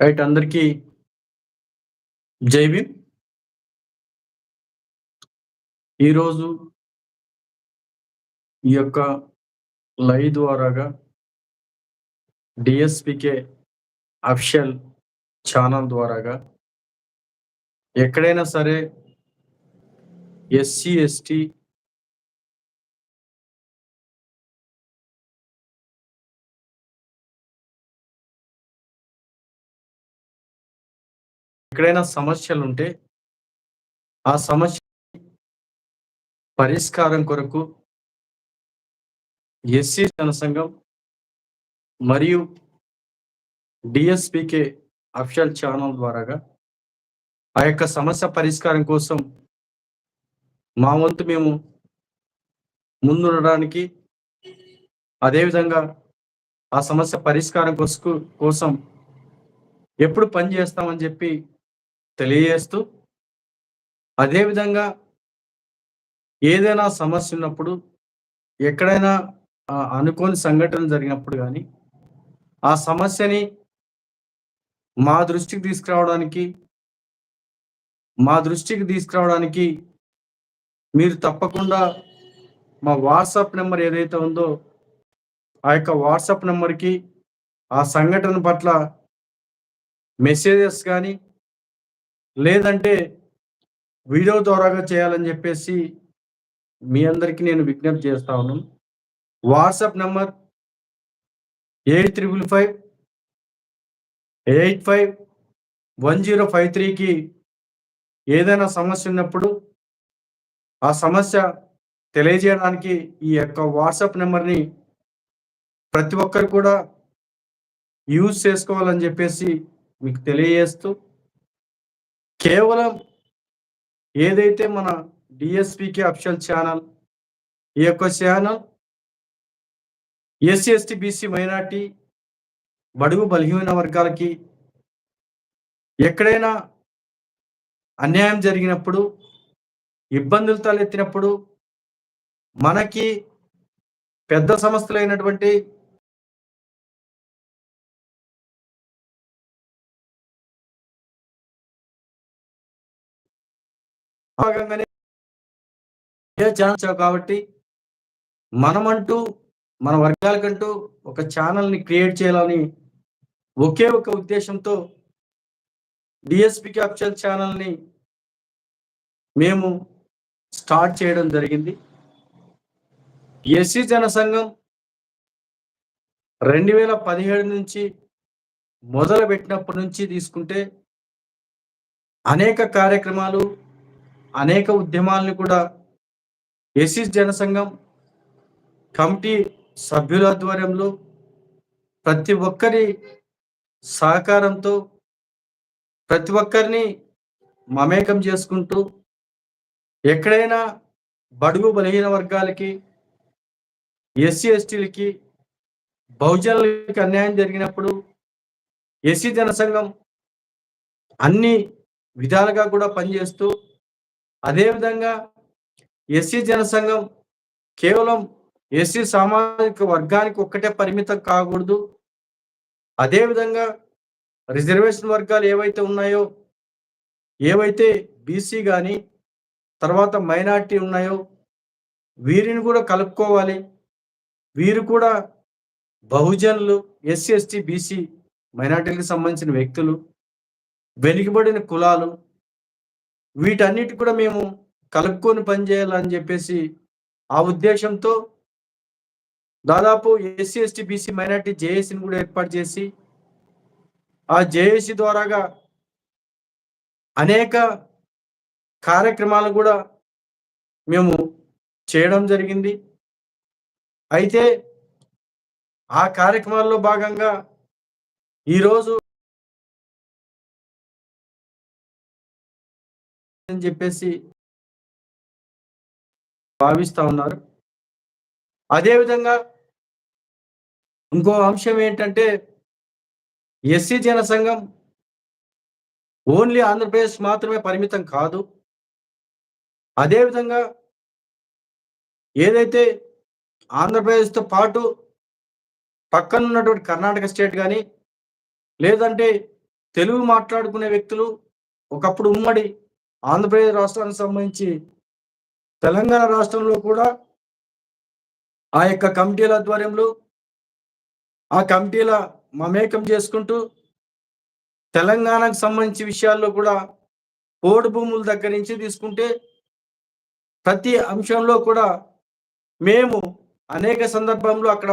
Right అందరికీ జై భీమ్. ఈరోజు ఈ యొక్క లై ద్వారాగా డిఎస్పికే అఫిషియల్ ఛానల్ ద్వారాగా ఎక్కడైనా సరే ఎస్సీ ఎస్టీ ఎక్కడైనా సమస్యలు ఉంటే ఆ సమస్య పరిష్కారం కొరకు ఎస్సీ జనసంఘం మరియు డిఎస్పికే అఫిషియల్ ఛానల్ ద్వారాగా ఆ యొక్క సమస్య పరిష్కారం కోసం మా వంతు మేము ముందుండడానికి అదేవిధంగా ఆ సమస్య పరిష్కారం కోసం కోసం ఎప్పుడు పని చేస్తామని చెప్పి తెలియజేస్తూ అదేవిధంగా ఏదైనా సమస్య ఉన్నప్పుడు ఎక్కడైనా అనుకోని సంఘటన జరిగినప్పుడు కానీ ఆ సమస్యని మా దృష్టికి తీసుకురావడానికి మా దృష్టికి తీసుకురావడానికి మీరు తప్పకుండా మా వాట్సాప్ నెంబర్ ఏదైతే ఉందో ఆ యొక్క వాట్సాప్ నెంబర్కి ఆ సంఘటన పట్ల మెసేజెస్ కానీ లేదంటే వీడియో ద్వారాగా చేయాలని చెప్పేసి మీ అందరికీ నేను విజ్ఞప్తి చేస్తా ఉన్నాను. WhatsApp number eight triple five eight five one zero five త్రీకి ఏదైనా సమస్య ఉన్నప్పుడు ఆ సమస్య తెలియజేయడానికి ఈ యొక్క వాట్సాప్ నెంబర్ని ప్రతి ఒక్కరు కూడా యూజ్ చేసుకోవాలని చెప్పేసి మీకు తెలియజేస్తూ కేవలం ఏదైతే మన డిఎస్పికి అఫిషియల్ ఛానల్ ఈ యొక్క channel SC ST BC minority బడుగు బలహీన వర్గాలకి ఎక్కడైనా అన్యాయం జరిగినప్పుడు ఇబ్బందులు తలెత్తినప్పుడు మనకి పెద్ద సంస్థలైనటువంటి భాగంగానే ఏ ఛానల్స్ కాబట్టి మనమంటూ మన వర్గాలకంటూ ఒక ఛానల్ని క్రియేట్ చేయాలని ఒకే ఒక ఉద్దేశంతో డిఎస్పి అఫిషియల్ ఛానల్ని మేము స్టార్ట్ చేయడం జరిగింది. ఎస్సీ జనసంఘం రెండు వేల పదిహేడు నుంచి మొదలు పెట్టినప్పటి నుంచి తీసుకుంటే అనేక కార్యక్రమాలు అనేక ఉద్యమాలను కూడా ఎస్సీ జనసంఘం కమిటీ సభ్యుల ఆధ్వర్యంలో ప్రతి ఒక్కరి సహకారంతో ప్రతి ఒక్కరిని మమేకం చేసుకుంటూ ఎక్కడైనా బడుగు బలహీన వర్గాలకి ఎస్సీ ఎస్టీలకి బహుజనులకి అన్యాయం జరిగినప్పుడు ఎస్సీ జనసంఘం అన్ని విధాలుగా కూడా పనిచేస్తూ అదేవిధంగా ఎస్సీ జనసంఘం కేవలం ఎస్సీ సామాజిక వర్గానికి ఒక్కటే పరిమితం కాకూడదు. అదేవిధంగా రిజర్వేషన్ వర్గాలు ఏవైతే ఉన్నాయో ఏవైతే బీసీ కానీ తర్వాత మైనార్టీ ఉన్నాయో వీరిని కూడా కలుపుకోవాలి. వీరు కూడా బహుజనులు ఎస్సీ ఎస్టీ బీసీ మైనార్టీలకు సంబంధించిన వ్యక్తులు వెనుకబడిన కులాలు వీటన్నిటి కూడా మేము కలుపుకొని పనిచేయాలని చెప్పేసి ఆ ఉద్దేశంతో దాదాపు ఎస్సీ ఎస్టీ బీసీ మైనార్టీ జేఏసీని కూడా ఏర్పాటు చేసి ఆ జేఏసీ ద్వారాగా అనేక కార్యక్రమాలు కూడా మేము చేయడం జరిగింది. అయితే ఆ కార్యక్రమాల్లో భాగంగా ఈరోజు అని చెప్పేసి భావిస్తా ఉన్నారు. అదేవిధంగా ఇంకో అంశం ఏంటంటే ఎస్సీ జనసంఘం ఓన్లీ ఆంధ్రప్రదేశ్ మాత్రమే పరిమితం కాదు. అదేవిధంగా ఏదైతే ఆంధ్రప్రదేశ్తో పాటు పక్కన ఉన్నటువంటి కర్ణాటక స్టేట్ కానీ లేదంటే తెలుగు మాట్లాడుకునే వ్యక్తులు ఒకప్పుడు ఉమ్మడి ఆంధ్రప్రదేశ్ రాష్ట్రానికి సంబంధించి తెలంగాణ రాష్ట్రంలో కూడా ఆ యొక్క కమిటీల ఆధ్వర్యంలో ఆ కమిటీల మమేకం చేసుకుంటూ తెలంగాణకు సంబంధించి విషయాల్లో కూడా పోడు భూముల దగ్గర నుంచి తీసుకుంటే ప్రతి అంశంలో కూడా మేము అనేక సందర్భంలో అక్కడ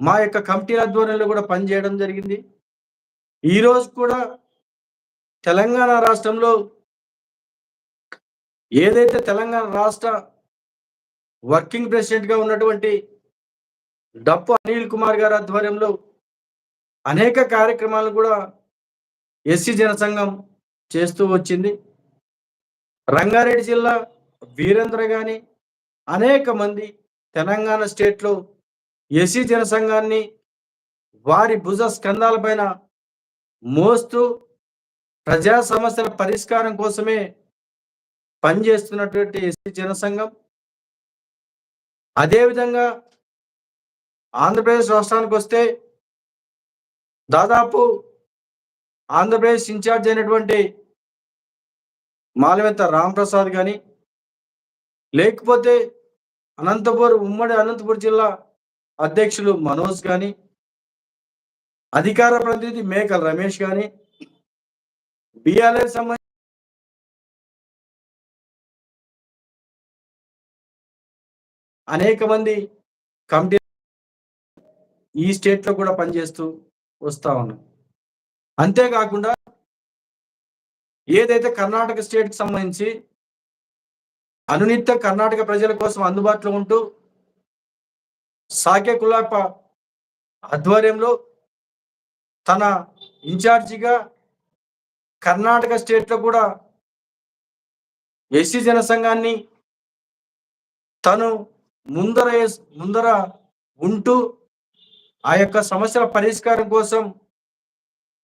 మా యొక్క కమిటీల ఆధ్వర్యంలో కూడా పనిచేయడం జరిగింది. ఈరోజు కూడా తెలంగాణ రాష్ట్రంలో ఏదైతే తెలంగాణ రాష్ట్ర వర్కింగ్ ప్రెసిడెంట్గా ఉన్నటువంటి డప్పు అనిల్ కుమార్ గారి ఆధ్వర్యంలో అనేక కార్యక్రమాలు కూడా ఎస్సీ జనసంఘం చేస్తూ వచ్చింది. రంగారెడ్డి జిల్లా వీరేంద్ర గాని అనేక మంది తెలంగాణ స్టేట్లో ఎస్సీ జనసంఘాన్ని వారి భుజ స్కంధాల పైన మోస్తూ ప్రజా సమస్యల పరిష్కారం కోసమే పనిచేస్తున్నటువంటి ఎస్సీ జనసంఘం అదేవిధంగా ఆంధ్రప్రదేశ్ రాష్ట్రానికి వస్తే దాదాపు ఆంధ్రప్రదేశ్ ఇన్ఛార్జ్ అయినటువంటి మాలవెత్త రాంప్రసాద్ కానీ లేకపోతే అనంతపురం ఉమ్మడి అనంతపురం జిల్లా అధ్యక్షులు మనోజ్ కానీ అధికార ప్రతినిధి మేకల్ రమేష్ కానీ బిఆర్ఎస్ సంబంధించి అనేక మంది కమిటీ ఈ స్టేట్లో కూడా పనిచేస్తూ వస్తూ ఉన్నాం అంతేకాకుండా ఏదైతే కర్ణాటక స్టేట్కి సంబంధించి అనునిత్య కర్ణాటక ప్రజల కోసం అందుబాటులో ఉంటూ సాకే కులాప ఆధ్వర్యంలో తన ఇన్ఛార్జిగా కర్ణాటక స్టేట్లో కూడా ఎస్సీ జనసంఘాన్ని తను ముందర ముందర ఉంటూ ఆ యొక్క సమస్యల పరిష్కారం కోసం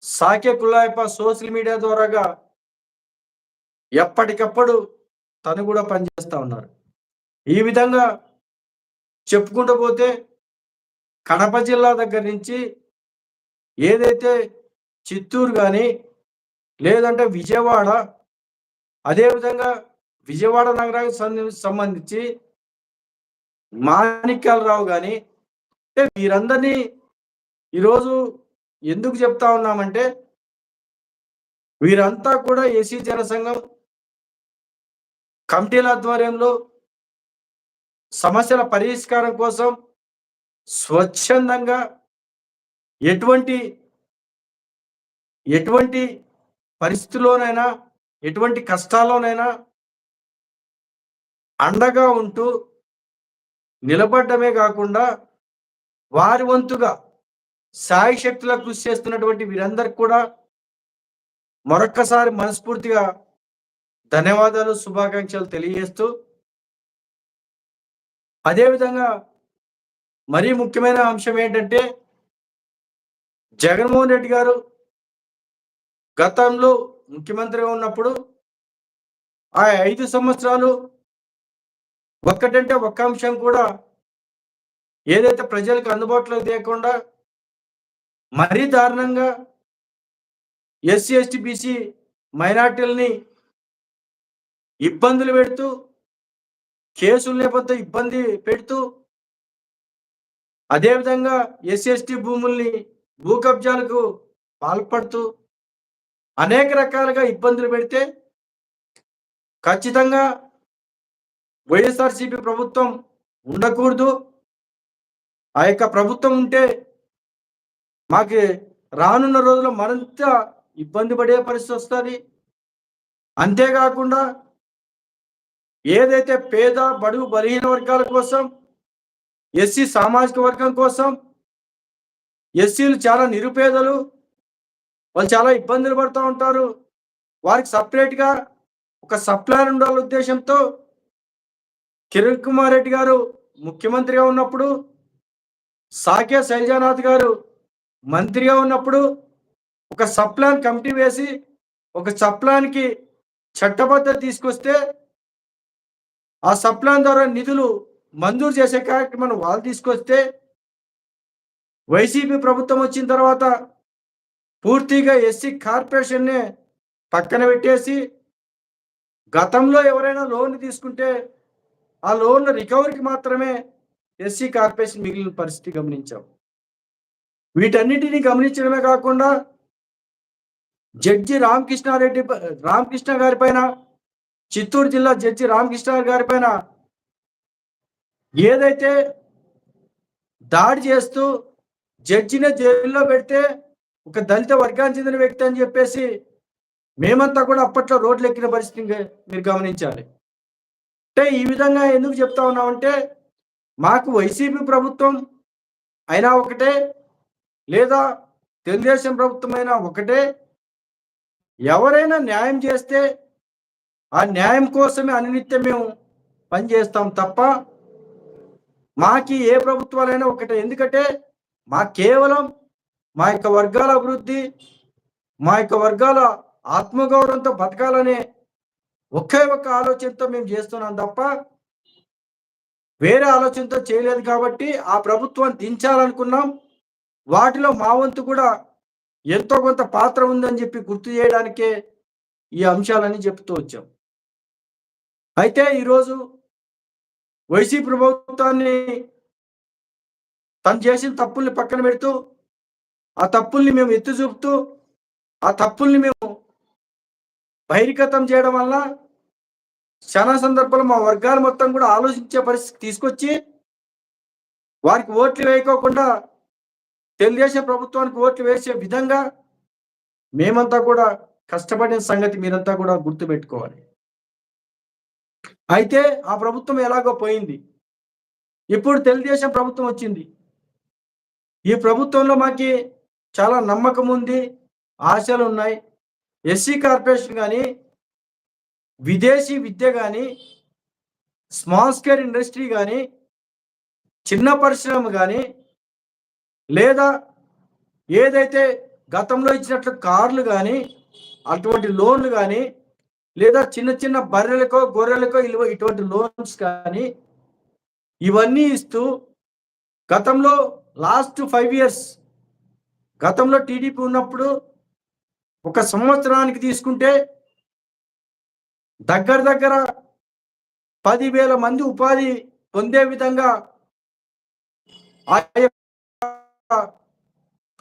సాకే కులాయప సోషల్ మీడియా ద్వారాగా ఎప్పటికప్పుడు తను కూడా పనిచేస్తూ ఉన్నారు. ఈ విధంగా చెప్పుకుంటూ పోతే కడప జిల్లా దగ్గర నుంచి ఏదైతే చిత్తూరు కానీ లేదంటే విజయవాడ అదేవిధంగా విజయవాడ నగరానికి సంబంధించి మాణిక్యాలరావు కానీ అంటే వీరందరినీ ఈరోజు ఎందుకు చెప్తా ఉన్నామంటే వీరంతా కూడా ఏసీ జనసంఘం కమిటీల ఆధ్వర్యంలో సమస్యల పరిష్కారం కోసం స్వచ్ఛందంగా ఎటువంటి ఎటువంటి పరిస్థితుల్లోనైనా ఎటువంటి కష్టాల్లోనైనా అండగా ఉంటూ నిలబడ్డమే కాకుండా వారి వంతుగా సాయి శక్తుల కృషి చేస్తున్నటువంటి వీరందరికి కూడా మరొక్కసారి మనస్ఫూర్తిగా ధన్యవాదాలు శుభాకాంక్షలు తెలియజేస్తూ అదేవిధంగా మరీ ముఖ్యమైన అంశం ఏంటంటే జగన్మోహన్ రెడ్డి గారు గతంలో ముఖ్యమంత్రిగా ఉన్నప్పుడు ఆ ఐదు సంవత్సరాలు ఒక్కటంటే ఒక్క అంశం కూడా ఏదైతే ప్రజలకు అందుబాటులో లేకుండా మరీ దారుణంగా ఎస్సీ ఎస్టీ బీసీ మైనార్టీలని ఇబ్బందులు పెడుతూ కేసులు లేకపోతే ఇబ్బంది పెడుతూ అదేవిధంగా ఎస్సీ ఎస్టీ భూముల్ని భూ కబ్జాలకు పాల్పడుతూ అనేక రకాలుగా ఇబ్బందులు పెడితే ఖచ్చితంగా వైఎస్ఆర్సీపీ ప్రభుత్వం ఉండకూడదు. ఆ యొక్క ప్రభుత్వం ఉంటే మాకు రానున్న రోజుల్లో మరింత ఇబ్బంది పడే పరిస్థితి వస్తుంది. అంతేకాకుండా ఏదైతే పేద బడుగు బలహీన వర్గాల కోసం ఎస్సీ సామాజిక వర్గం కోసం ఎస్సీలు చాలా నిరుపేదలు వాళ్ళు చాలా ఇబ్బందులు పడుతూ ఉంటారు. వారికి సపరేట్గా ఒక సప్లైర్ ఉండాలి ఉద్దేశంతో కిరణ్ కుమార్ రెడ్డి గారు ముఖ్యమంత్రిగా ఉన్నప్పుడు సాకే శైలజానాథ్ గారు మంత్రిగా ఉన్నప్పుడు ఒక సప్లాన్ కమిటీ వేసి ఒక సప్లాన్కి చట్టబద్ధత తీసుకొస్తే ఆ సప్లాన్ ద్వారా నిధులు మంజూరు చేసే కార్యక్రమాన్ని వాళ్ళు తీసుకొస్తే వైసీపీ ప్రభుత్వం వచ్చిన తర్వాత పూర్తిగా ఎస్సీ కార్పొరేషన్నే పక్కన పెట్టేసి గతంలో ఎవరైనా లోన్ తీసుకుంటే ఆ లోన్ రికవరీకి మాత్రమే ఎస్సీ కార్పొరేషన్ మిగిలిన పరిస్థితి గమనించాం. వీటన్నిటిని గమనించడమే కాకుండా జడ్జి రామకృష్ణారెడ్డి రామకృష్ణ గారి పైన చిత్తూరు జిల్లా జడ్జి రామకృష్ణ గారి పైన ఏదైతే దాడి చేస్తూ జడ్జిని జైల్లో పెడితే ఒక దళిత వర్గానికి చెందిన వ్యక్తి అని చెప్పేసి మేమంతా కూడా అప్పట్లో రోడ్లు ఎక్కిన పరిస్థితి మీరు గమనించాలి. అంటే ఈ విధంగా ఎందుకు చెప్తా ఉన్నామంటే మాకు వైసీపీ ప్రభుత్వం అయినా ఒకటే లేదా తెలుగుదేశం ప్రభుత్వం అయినా ఒకటే. ఎవరైనా న్యాయం చేస్తే ఆ న్యాయం కోసమే అనునిత్యం మేము పనిచేస్తాం తప్ప మాకి ఏ ప్రభుత్వాలైనా ఒకటే. ఎందుకంటే మా కేవలం మా యొక్క వర్గాల అభివృద్ధి మా యొక్క వర్గాల ఆత్మగౌరవంతో బతకాలనే ఒకే ఒక్క ఆలోచనతో మేము చేస్తున్నాం తప్ప వేరే ఆలోచనతో చేయలేదు కాబట్టి ఆ ప్రభుత్వం దించాలనుకున్నాం. వాటిలో మా వంతు కూడా ఎంతో కొంత పాత్ర ఉందని చెప్పి గుర్తు చేయడానికే ఈ అంశాలని చెప్తూ వచ్చాం. అయితే ఈరోజు వైసీపీ ప్రభుత్వాన్ని తను చేసిన తప్పుల్ని పక్కన పెడుతూ ఆ తప్పుల్ని మేము ఎత్తి చూపుతూ ఆ తప్పుల్ని మేము బహిర్గతం చేయడం వల్ల చాలా సందర్భాలు మా వర్గాలు మొత్తం కూడా ఆలోచించే పరిస్థితి తీసుకొచ్చి వారికి ఓట్లు వేయకోకుండా తెలుగుదేశం ప్రభుత్వానికి ఓట్లు వేసే విధంగా మేమంతా కూడా కష్టపడిన సంగతి మీరంతా కూడా గుర్తుపెట్టుకోవాలి. అయితే ఆ ప్రభుత్వం ఎలాగో పోయింది. ఇప్పుడు తెలుగుదేశం ప్రభుత్వం వచ్చింది. ఈ ప్రభుత్వంలో మాకి చాలా నమ్మకం ఉంది ఆశలు ఉన్నాయి. ఎస్సీ కార్పొరేషన్ కానీ విదేశీ విద్య కానీ స్మాల్ స్కేల్ ఇండస్ట్రీ కానీ చిన్న పరిశ్రమ కానీ లేదా ఏదైతే గతంలో ఇచ్చినట్లు కార్లు కానీ అటువంటి లోన్లు కానీ లేదా చిన్న చిన్న బర్రెలకో గొర్రెలకో ఇలువ ఇటువంటి లోన్స్ కానీ ఇవన్నీ ఇస్తూ గతంలో లాస్ట్ ఫైవ్ ఇయర్స్ గతంలో టీడీపీ ఉన్నప్పుడు ఒక సంవత్సరానికి తీసుకుంటే దగ్గర దగ్గర పదివేల మంది ఉపాధి పొందే విధంగా ఆ యొక్క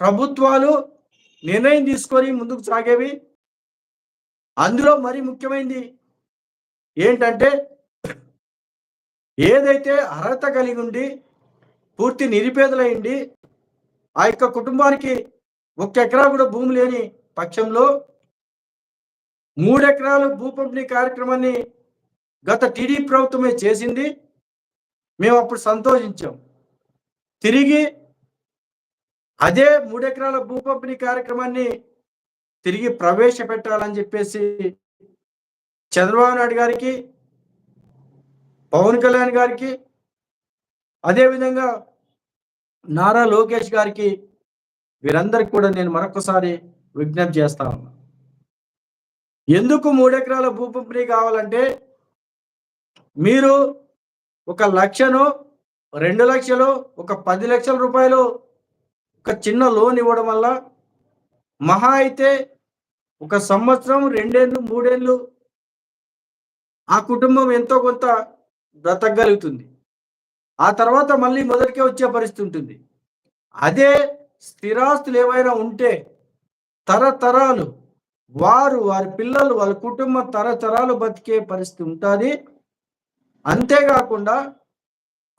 ప్రభుత్వాలు నిర్ణయం తీసుకొని ముందుకు సాగేవి. అందులో మరి ముఖ్యమైనది ఏంటంటే ఏదైతే అర్హత కలిగి ఉండి పూర్తి నిరుపేదలయ్యండి ఆ యొక్క కుటుంబానికి ఒక్క ఎకరా కూడా భూమి లేని పక్షంలో మూడెకరాల భూ పంపిణీ కార్యక్రమాన్ని గత టీడీపీ ప్రభుత్వమే చేసింది. మేము అప్పుడు సంతోషించాం. తిరిగి అదే మూడెకరాల భూ పంపిణీ కార్యక్రమాన్ని తిరిగి ప్రవేశపెట్టాలని చెప్పేసి చంద్రబాబు నాయుడు గారికి పవన్ కళ్యాణ్ గారికి అదేవిధంగా నారా లోకేష్ గారికి వీరందరికి కూడా నేను మరొకసారి విజ్ఞప్తి చేస్తా ఉన్నా. ఎందుకు మూడెకరాల భూపంపిణీ కావాలంటే మీరు ఒక లక్షను రెండు లక్షలు ఒక పది లక్షల రూపాయలు ఒక చిన్న లోన్ ఇవ్వడం వల్ల మహా అయితే ఒక సంవత్సరం రెండేళ్ళు మూడేళ్ళు ఆ కుటుంబం ఎంతో కొంత బ్రతకగలుగుతుంది. ఆ తర్వాత మళ్ళీ మొదటికే వచ్చే పరిస్థితి ఉంటుంది. అదే స్థిరాస్తులు ఏవైనా ఉంటే తరతరాలు. వారు వారి పిల్లలు వాళ్ళ కుటుంబం తరతరాలు బతికే పరిస్థితి ఉంటుంది. అంతేకాకుండా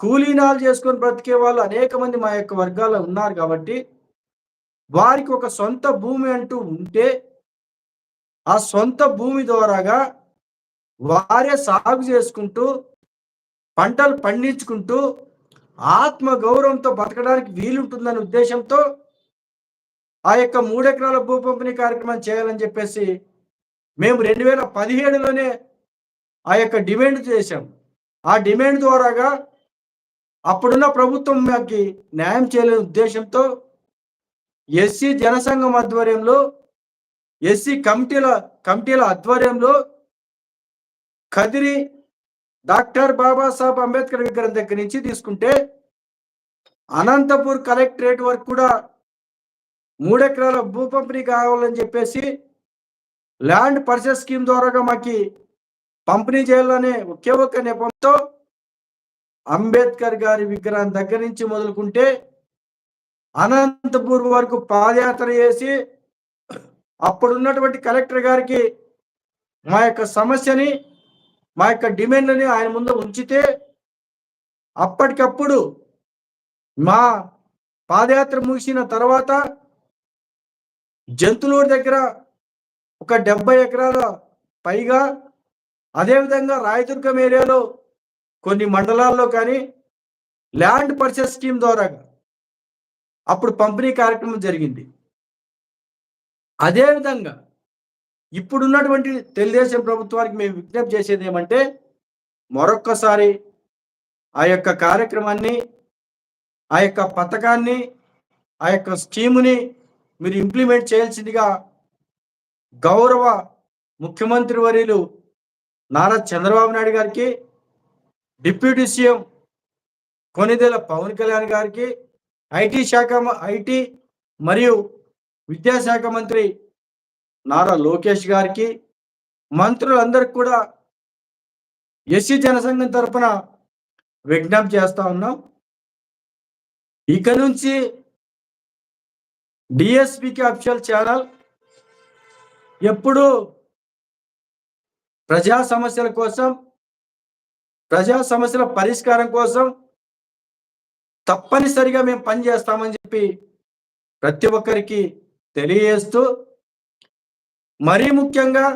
కూలీనాలు చేసుకొని బ్రతికే వాళ్ళు అనేక మంది మా యొక్క వర్గాల్లో ఉన్నారు కాబట్టి వారికి ఒక సొంత భూమి అంటూ ఉంటే ఆ సొంత భూమి ద్వారాగా వారే సాగు చేసుకుంటూ పంటలు పండించుకుంటూ ఆత్మ గౌరవంతో బతకడానికి వీలుంటుందనే ఉద్దేశంతో ఆ యొక్క మూడెకరాల భూ పంపిణీ కార్యక్రమం చేయాలని చెప్పేసి మేము రెండు వేల పదిహేడులోనే ఆ యొక్క డిమాండ్ చేశాం. ఆ డిమాండ్ ద్వారాగా అప్పుడున్న ప్రభుత్వం మాకు న్యాయం చేయలేని ఉద్దేశంతో ఎస్సీ జనసంఘం ఆధ్వర్యంలో ఎస్సీ కమిటీల కమిటీల ఆధ్వర్యంలో కదిరి డాక్టర్ బాబాసాహెబ్ అంబేద్కర్ విగ్రహం దగ్గర నుంచి తీసుకుంటే అనంతపూర్ కలెక్టరేట్ వరకు కూడా మూడెకరాల భూ పంపిణీ కావాలని చెప్పేసి ల్యాండ్ పర్చేస్ స్కీమ్ ద్వారాగా మాకు పంపిణీ చేయాలనే ఒకే ఒక్క నెపంతో అంబేద్కర్ గారి విగ్రహం దగ్గర నుంచి మొదలుకుంటే అనంతపూర్ వరకు పాదయాత్ర చేసి అప్పుడున్నటువంటి కలెక్టర్ గారికి మా యొక్క సమస్యని మా యొక్క డిమాండ్లని ఆయన ముందు ఉంచితే అప్పటికప్పుడు మా పాదయాత్ర ముగిసిన తర్వాత జంతులూరు దగ్గర ఒక డెబ్బై ఎకరాల పైగా అదేవిధంగా రాయదుర్గం ఏరియాలో కొన్ని మండలాల్లో కానీ ల్యాండ్ పర్చేస్ స్కీమ్ ద్వారా అప్పుడు పంపిణీ కార్యక్రమం జరిగింది. అదేవిధంగా ఇప్పుడున్నటువంటి తెలుగుదేశం ప్రభుత్వానికి మేము విజ్ఞప్తి చేసేది ఏమంటే మరొక్కసారి ఆ యొక్క కార్యక్రమాన్ని ఆ యొక్క పథకాన్ని ఆ యొక్క స్కీముని మీరు ఇంప్లిమెంట్ చేయాల్సిందిగా గౌరవ ముఖ్యమంత్రి వర్యులు నారా చంద్రబాబు నాయుడు గారికి డిప్యూటీ సీఎం కొనిదెల పవన్ కళ్యాణ్ గారికి ఐటీ శాఖ ఐటీ మరియు విద్యాశాఖ మంత్రి నారా లోకేష్ గారికి మంత్రులందరికీ కూడా ఎస్సీ జనసంఘం తరఫున విజ్ఞప్తి చేస్తా ఉన్నాం. ఇక నుంచి డిఎస్పికి అఫిషియల్ ఛానల్ ఎప్పుడు ప్రజా సమస్యల కోసం ప్రజా సమస్యల పరిష్కారం కోసం తప్పనిసరిగా మేము పనిచేస్తామని చెప్పి ప్రతి ఒక్కరికి తెలియజేస్తూ మరీ ముఖ్యంగా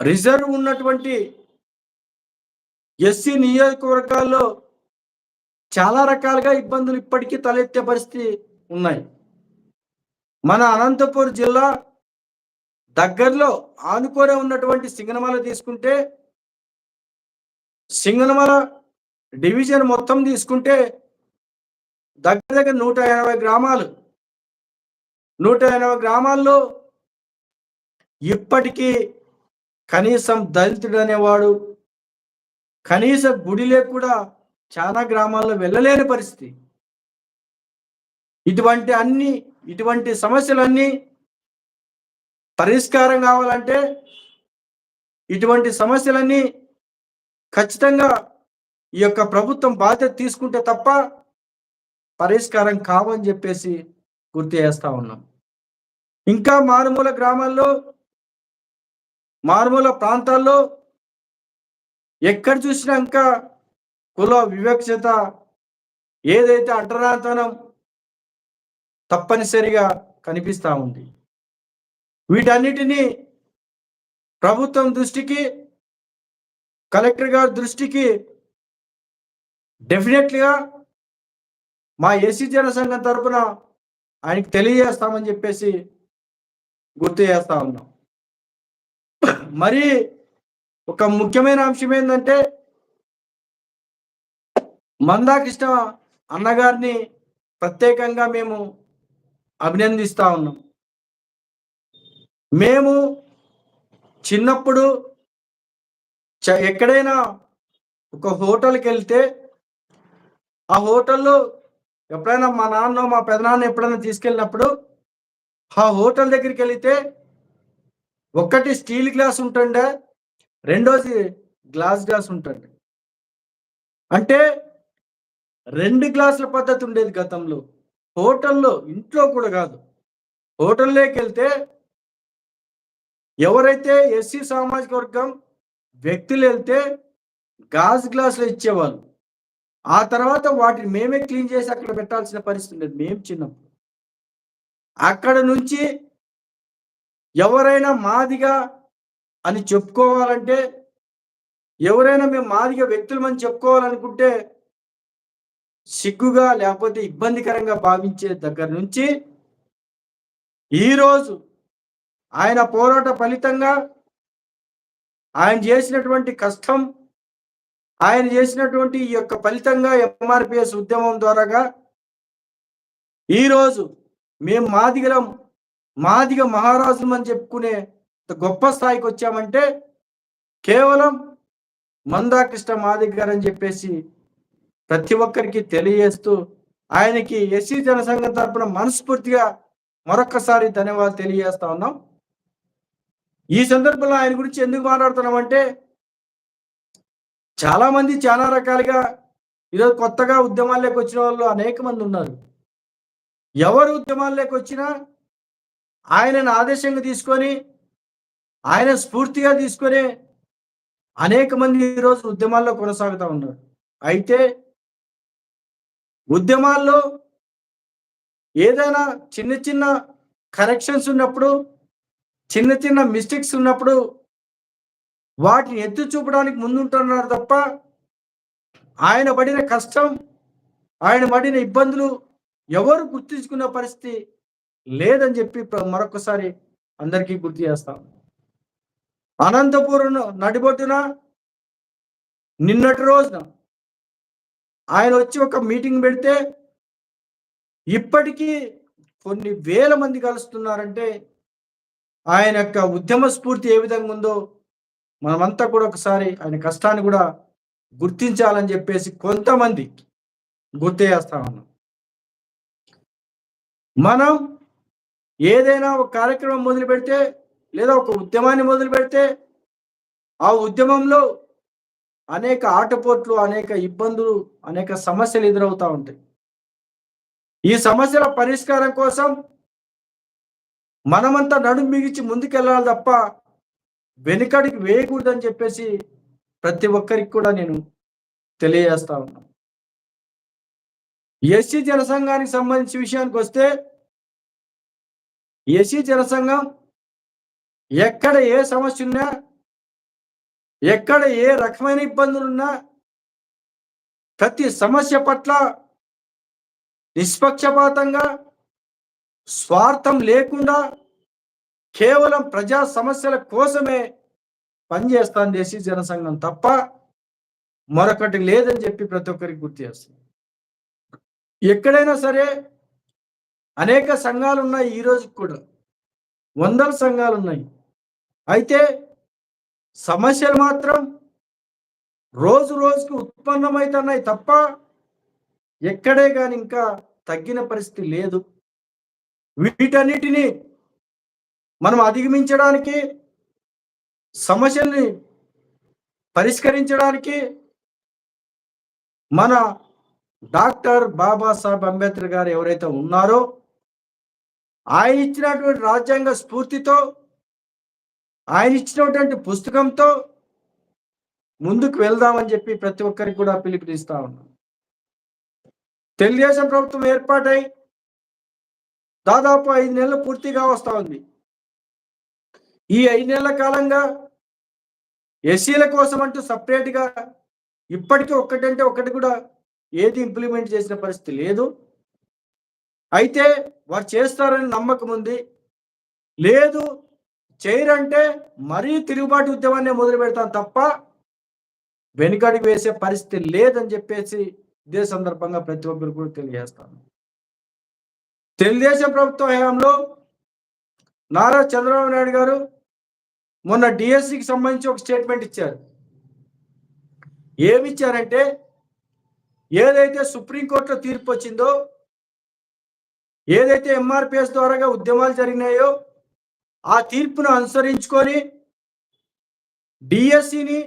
రిజర్వ్ ఉన్నటువంటి ఎస్సీ నియోజకవర్గాల్లో చాలా రకాలుగా ఇబ్బందులు ఇప్పటికీ తలెత్తే పరిస్థితి ఉన్నాయి. మన అనంతపూర్ జిల్లా దగ్గరలో ఆనుకోనే ఉన్నటువంటి సింగనమల తీసుకుంటే సింగనమల డివిజన్ మొత్తం తీసుకుంటే దగ్గర దగ్గర నూట ఎనభై గ్రామాలు. నూట ఎనభై గ్రామాల్లో ఇప్పటికీ కనీసం దళితుడు అనేవాడు కనీస గుడిలే కూడా చాలా గ్రామాల్లో వెళ్ళలేని పరిస్థితి. ఇటువంటి అన్ని ఇటువంటి సమస్యలన్నీ పరిష్కారం కావాలంటే ఇటువంటి సమస్యలన్నీ ఖచ్చితంగా ఈ యొక్క ప్రభుత్వం బాధ్యత తీసుకుంటే తప్ప పరిష్కారం కావని చెప్పేసి గుర్తు చేస్తా ఉన్నాం. ఇంకా మారుమూల గ్రామాల్లో మారుమూల ప్రాంతాల్లో ఎక్కడ చూసినా ఇంకా కుల వివక్షత ఏదైతే అడ్డరాతనం తప్పనిసరిగా కనిపిస్తూ ఉంది. వీటన్నిటినీ ప్రభుత్వం దృష్టికి కలెక్టర్ గారి దృష్టికి డెఫినెట్లీగా మా ఏసీ జనసంఘం తరఫున ఆయనకి తెలియజేస్తామని చెప్పేసి గుర్తు చేస్తా ఉన్నాం. మరి ఒక ముఖ్యమైన అంశం ఏంటంటే మందాకృష్ణ అన్నగారిని ప్రత్యేకంగా మేము అభినందిస్తా ఉన్నాం. మేము చిన్నప్పుడు ఎక్కడైనా ఒక హోటల్కి వెళ్తే ఆ హోటల్లో ఎప్పుడైనా మా నాన్న మా పెదనాన్న ఎప్పుడైనా తీసుకెళ్ళినప్పుడు ఆ హోటల్ దగ్గరికి వెళితే ఒకటి స్టీల్ గ్లాస్ ఉంటుండే రెండోది గ్లాస్ గ్లాస్ ఉంటుంది అంటే రెండు గ్లాసుల పద్ధతి ఉండేది గతంలో. హోటల్లో ఇంట్లో కూడా కాదు. హోటల్లోకి వెళ్తే ఎవరైతే ఎస్సీ సామాజిక వర్గం వ్యక్తులు వెళ్తే గాజు గ్లాసులు ఇచ్చేవాళ్ళు. ఆ తర్వాత వాటిని మేమే క్లీన్ చేసి అక్కడ పెట్టాల్సిన పరిస్థితి లేదు మేము చిన్నప్పుడు. అక్కడ నుంచి ఎవరైనా మాదిగా అని చెప్పుకోవాలంటే ఎవరైనా మేము మాదిగా వ్యక్తులమని చెప్పుకోవాలనుకుంటే సిగ్గుగా లేకపోతే ఇబ్బందికరంగా భావించే దగ్గర నుంచి ఈరోజు ఆయన పోరాట ఫలితంగా ఆయన చేసినటువంటి కష్టం ఆయన చేసినటువంటి ఈ యొక్క ఫలితంగా ఎంఆర్పిఎస్ ఉద్యమం ద్వారాగా ఈరోజు మేము మాదిగలం మాదిగ మహారాజులం అని చెప్పుకునే గొప్ప స్థాయికి వచ్చామంటే కేవలం మందాకృష్ణ మాదిగ గారు అని చెప్పేసి ప్రతి ఒక్కరికి తెలియజేస్తూ ఆయనకి ఎస్సీ జనసంఘం తరపున మనస్ఫూర్తిగా మరొక్కసారి ధన్యవాదాలు తెలియజేస్తా ఉన్నాం. ఈ సందర్భంలో ఆయన గురించి ఎందుకు మాట్లాడుతున్నామంటే చాలా మంది చాలా రకాలుగా ఈరోజు కొత్తగా ఉద్యమాల్లోకి వచ్చిన వాళ్ళు అనేక మంది ఉన్నారు. ఎవరు ఉద్యమాల్లోకి వచ్చినా ఆయనను ఆదేశంగా తీసుకొని ఆయన స్ఫూర్తిగా తీసుకొని అనేక మంది ఈరోజు ఉద్యమాల్లో కొనసాగుతూ ఉన్నారు. అయితే ఉద్యమాల్లో ఏదైనా చిన్న చిన్న కరెక్షన్స్ ఉన్నప్పుడు చిన్న చిన్న మిస్టేక్స్ ఉన్నప్పుడు వాటిని ఎత్తి చూపడానికి ముందుంటున్నారు తప్ప ఆయన పడిన కష్టం ఆయన పడిన ఇబ్బందులు ఎవరు గుర్తించుకున్న పరిస్థితి లేదని చెప్పి మరొకసారి అందరికీ గుర్తు చేస్తాం. అనంతపురం నడిబొట్టున నిన్నటి రోజున ఆయన వచ్చి ఒక మీటింగ్ పెడితే ఇప్పటికీ కొన్ని వేల మంది కలుస్తున్నారంటే ఆయన యొక్క ఉద్యమ స్ఫూర్తి ఏ విధంగా ఉందో మనమంతా కూడా ఒకసారి ఆయన కష్టాన్ని కూడా గుర్తించాలని చెప్పేసి కొంతమంది గుర్తు ఉన్నాం. మనం ఏదైనా ఒక కార్యక్రమం మొదలు పెడితే లేదా ఒక ఉద్యమాన్ని మొదలు పెడితే ఆ ఉద్యమంలో అనేక ఆటపోట్లు అనేక ఇబ్బందులు అనేక సమస్యలు ఎదురవుతూ ఉంటాయి. ఈ సమస్యల పరిష్కారం కోసం మనమంతా నడుం బిగించి ముందుకెళ్ళాలి తప్ప వెనుకడికి వేయకూడదని చెప్పేసి ప్రతి ఒక్కరికి కూడా నేను తెలియజేస్తా ఉన్నాను ఎస్సీ జనసంఘానికి సంబంధించిన విషయానికి వస్తే ఎస్సీ జనసంఘం ఎక్కడ ఏ సమస్య ఉన్నా ఎక్కడ ఏ రకమైన ఇబ్బందులున్నా ప్రతి సమస్య పట్ల నిష్పక్షపాతంగా స్వార్థం లేకుండా కేవలం ప్రజా సమస్యల కోసమే పనిచేస్తాను దేశీ జనసంఘం తప్ప మరొకటి లేదని చెప్పి ప్రతి ఒక్కరికి గుర్తు చేస్తుంది. ఎక్కడైనా సరే అనేక సంఘాలు ఉన్నాయి ఈ రోజుకి కూడా. వందల సంఘాలు ఉన్నాయి. అయితే సమస్యలు మాత్రం రోజు రోజుకి ఉత్పన్నమవుతున్నాయి తప్ప ఎక్కడే కానీ ఇంకా తగ్గిన పరిస్థితి లేదు. వీటన్నిటిని మనం అధిగమించడానికి సమస్యల్ని పరిష్కరించడానికి మన డాక్టర్ బాబాసాహెబ్ అంబేద్కర్ గారు ఎవరైతే ఉన్నారో ఆయన ఇచ్చినటువంటి రాజ్యాంగ స్ఫూర్తితో ఆయన ఇచ్చినటువంటి పుస్తకంతో ముందుకు వెళ్దామని చెప్పి ప్రతి ఒక్కరికి కూడా పిలుపునిస్తా ఉన్నాం. తెలుగుదేశం ప్రభుత్వం ఏర్పాటై దాదాపు ఐదు నెలలు పూర్తిగా వస్తూ ఉంది. ఈ ఐదు నెలల కాలంగా ఎస్సీల కోసం అంటూ సపరేట్గా ఇప్పటికీ ఒక్కటంటే ఒకటి కూడా ఏది ఇంప్లిమెంట్ చేసిన పరిస్థితి లేదు. అయితే వారు చేస్తారని నమ్మకం ఉంది. లేదు చేయరంటే మరీ తిరుగుబాటు ఉద్యమాన్ని మొదలు పెడతాం తప్ప వెనుకడికి వేసే పరిస్థితి లేదని చెప్పేసి ఇదే సందర్భంగా ప్రతి ఒక్కరు కూడా తెలియజేస్తాను తెలుగుదేశం ప్రభుత్వ హయాంలో నారా చంద్రబాబు నాయుడు గారు మొన్న డిఎస్సికి సంబంధించి ఒక స్టేట్మెంట్ ఇచ్చారు. ఏమి ఇచ్చారంటే ఏదైతే సుప్రీంకోర్టులో తీర్పు వచ్చిందో ఏదైతే ఎంఆర్పిఎస్ ద్వారాగా ఉద్యమాలు జరిగినాయో ఆ తీర్పును అనుసరించుకొని డిఎస్సిని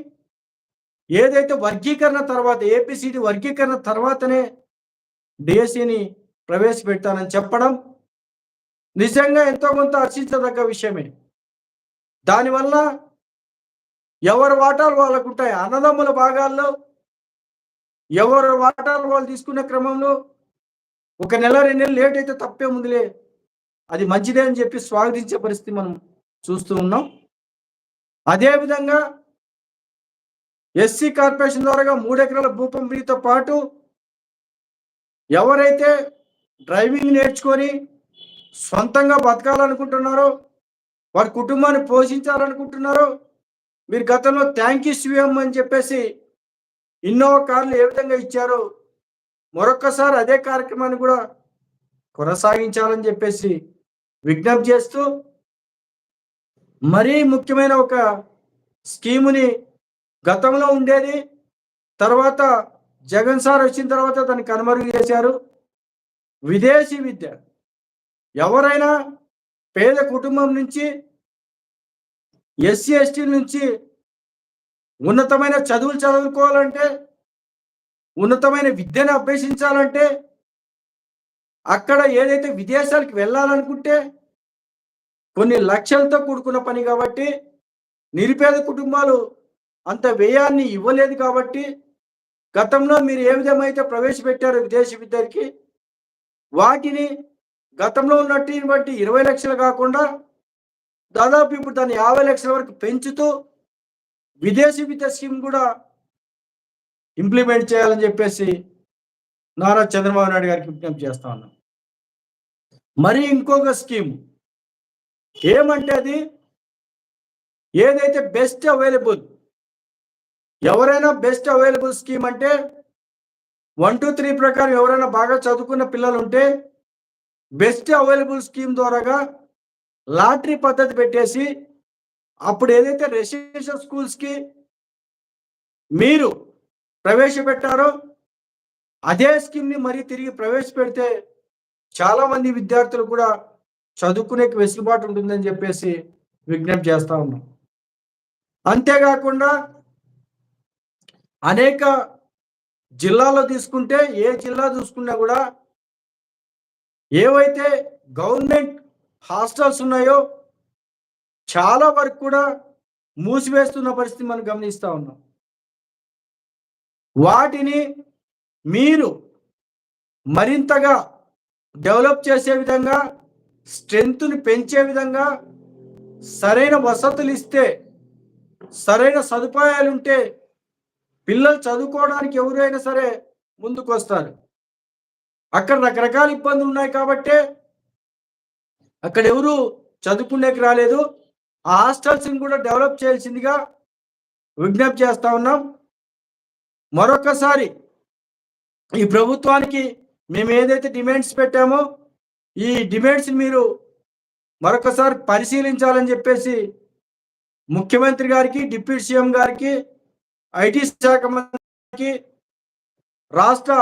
ఏదైతే వర్గీకరణ తర్వాత ఏపీసీడి వర్గీకరణ తర్వాతనే డిఎస్సిని ప్రవేశపెడతానని చెప్పడం నిజంగా ఎంతో కొంత హర్షించదగ్గ విషయమే. దానివల్ల ఎవరి వాటాలు వాళ్ళకు ఉంటాయి అన్నదమ్ముల భాగాల్లో ఎవరి వాటాలు వాళ్ళు తీసుకునే క్రమంలో ఒక నెల రెండు నెలలు లేట్ అయితే తప్పే ముందులే అది మంచిదే అని చెప్పి స్వాగతించే పరిస్థితి మనం చూస్తూ ఉన్నాం. అదేవిధంగా ఎస్సీ కార్పొరేషన్ ద్వారా మూడు ఎకరాల భూ పంపిణీతో పాటు ఎవరైతే డ్రైవింగ్ నేర్చుకొని సొంతంగా బతకాలనుకుంటున్నారో వారి కుటుంబాన్ని పోషించాలనుకుంటున్నారో మీరు గతంలో థ్యాంక్ యూ శివం అని చెప్పేసి ఇన్నోవా కార్లు ఏ విధంగా ఇచ్చారో మరొక్కసారి అదే కార్యక్రమాన్ని కూడా కొనసాగించాలని చెప్పేసి విజ్ఞప్తి చేస్తూ మరీ ముఖ్యమైన ఒక స్కీముని గతంలో ఉండేది. తర్వాత జగన్ సార్ వచ్చిన తర్వాత దాన్ని కనుమరుగు చేశారు. విదేశీ విద్య. ఎవరైనా పేద కుటుంబం నుంచి ఎస్సీ ఎస్టీ నుంచి ఉన్నతమైన చదువులు చదువుకోవాలంటే ఉన్నతమైన విద్యను అభ్యసించాలంటే అక్కడ ఏదైతే విదేశాలకు వెళ్ళాలనుకుంటే కొన్ని లక్షలతో కూడుకున్న పని కాబట్టి నిరుపేద కుటుంబాలు అంత వ్యయాన్ని ఇవ్వలేదు కాబట్టి గతంలో మీరు ఏ విధమైతే ప్రవేశపెట్టారో విదేశీ విద్యకి వాటిని గతంలో ఉన్నటువంటి ఇరవై లక్షలు కాకుండా దాదాపు ఇప్పుడు దాన్ని యాభై లక్షల వరకు పెంచుతూ విదేశీ విద్య స్కీమ్ కూడా ఇంప్లిమెంట్ చేయాలని చెప్పేసి నారా చంద్రబాబు నాయుడు గారికి విజ్ఞప్తి చేస్తా ఉన్నాం. మరి ఇంకొక స్కీమ్. ఏమంటే అది? ఏదైతే బెస్ట్ అవైలబుల్ ఎవరైనా బెస్ట్ అవైలబుల్ స్కీమ్ అంటే వన్ టూ త్రీ ప్రకారం ఎవరైనా బాగా చదువుకున్న పిల్లలు ఉంటే బెస్ట్ అవైలబుల్ స్కీమ్ ద్వారాగా లాటరీ పద్ధతి పెట్టేసి అప్పుడు ఏదైతే రెసిడెన్షియల్ స్కూల్స్కి మీరు ప్రవేశపెట్టారో అదే స్కీమ్ని మరీ తిరిగి ప్రవేశపెడితే చాలా మంది విద్యార్థులు కూడా చదువుకునే వెసులుబాటు ఉంటుందని చెప్పేసి విజ్ఞప్తి చేస్తా ఉన్నాం. అంతేకాకుండా అనేక జిల్లాలో తీసుకుంటే ఏ జిల్లా చూసుకున్నా కూడా ఏవైతే గవర్నమెంట్ హాస్టల్స్ ఉన్నాయో చాలా వరకు కూడా మూసివేస్తున్న పరిస్థితి మనం గమనిస్తూ ఉన్నాం. వాటిని మీరు మరింతగా డెవలప్ చేసే విధంగా స్ట్రెంగ్త్ని పెంచే విధంగా సరైన వసతులు ఇస్తే సరైన సదుపాయాలు ఉంటే పిల్లలు చదువుకోవడానికి ఎవరైనా సరే ముందుకు వస్తారు అక్కడ రకరకాల ఇబ్బందులు ఉన్నాయి కాబట్టే అక్కడ ఎవరు చదువుకునేకి రాలేదు. ఆ హాస్టల్స్ని కూడా డెవలప్ చేయాల్సిందిగా విజ్ఞప్తి చేస్తా ఉన్నాం. మరొకసారి ఈ ప్రభుత్వానికి మేము ఏదైతే డిమాండ్స్ పెట్టామో ఈ డిమాండ్స్ మీరు మరొకసారి పరిశీలించాలని చెప్పేసి ముఖ్యమంత్రి గారికి డిప్యూటీ సీఎం గారికి ఐటీ శాఖ మంత్రికి రాష్ట్ర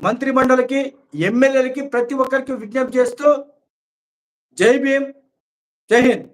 మంత్రి మండలికి ఎమ్మెల్యేలకి ప్రతి ఒక్కరికి విజ్ఞప్తి చేస్తూ జై భీమ్ జై హింద్.